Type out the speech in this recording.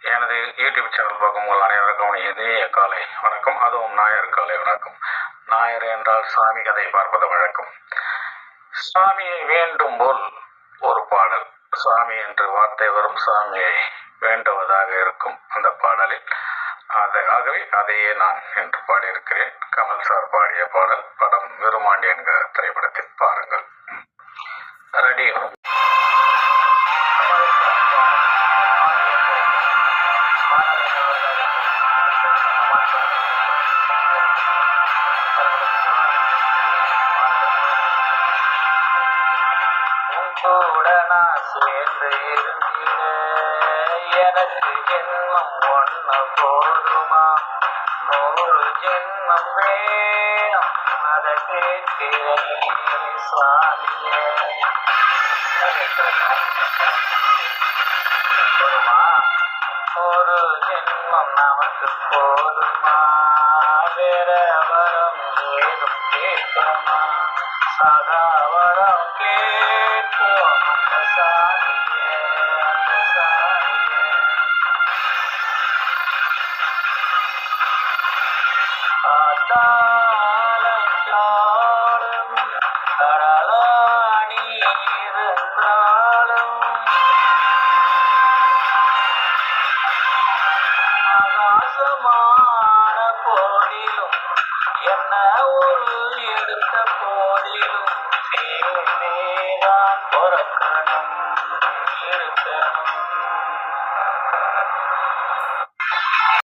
எனது YouTube channel பார்க்கும் உங்கள் அனைவருக்கும் இதய காலை வணக்கம். அதுவும் ஞாயிறு காலை வணக்கம். ஞாயிறு என்றால் சாமி கதை பார்ப்பது வழக்கம். சாமியை வேண்டும் போல் ஒரு பாடல். சாமி என்று வார்த்தை வரும் சாமியை வேண்டுவதாக இருக்கும் அந்த பாடலில். அதாகவே ஆகவே அதையே நான் என்று பாடியிருக்கிறேன். கமல் சார் பாடிய பாடல் படம் விருமாண்டியன்கள் உன் கூட நான் சேர்ந்து இருந்தீங்க எனக்கு ஜென்மம் ஒண்ணு போதுமா நூறு ஜென்மம் வேணும் அதை கேட்கிறேன் சுவாமியே ஒரு ஜென்மம் நமக்கு போதுமா வேற வரம் ஏதும் கேட்குமா என்ன ஒரு எடுத்த